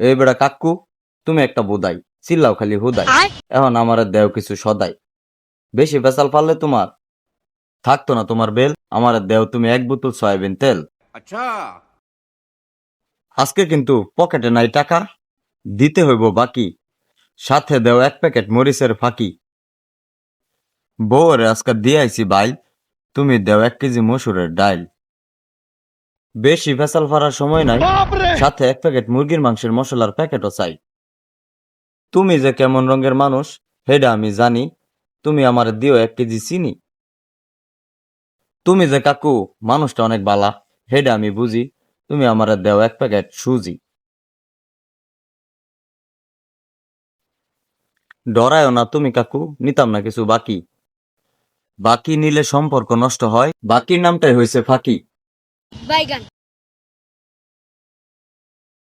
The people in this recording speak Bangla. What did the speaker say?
এই বেড়া কাকু তুমি একটা বোদাই চিল্লাও খালি হুদাই। এখন আমার দেও কিছু সদাই। বেশি বেসাল পারলে তোমার থাকতো না তোমার বেল আমার দেও তুমি এক বোতল সয়াবিন তেল। আচ্ছা। আজকে কিন্তু পকেটে নাই টাকা দিতে হইব বাকি সাথে দেও এক প্যাকেট মরিচের ফাঁকি। বউরে আজকে দিয়ে আইসি বাইল তুমি দেও এক কেজি মসুরের ডাইল। বেশি ভেসাল ফারার সময় নাই। সাথে এক প্যাকেট মুরগির মাংসের মশলার প্যাকেটও চাই। তুমি যে কেমন রঙের মানুষ হেডা আমি জানি। তুমি আমার দিও এক কেজি চিনি। তুমি যে কাকু মানুষটা অনেক বালা। হেডা আমি বুঝি। তুমি আমার দেও এক প্যাকেট সুজি। ডরায়ও না তুমি কাকু নিতাম না কিছু বাকি। বাকি নিলে সম্পর্ক নষ্ট হয়। বাকির নামটাই হয়েছে ফাঁকি। বাইগান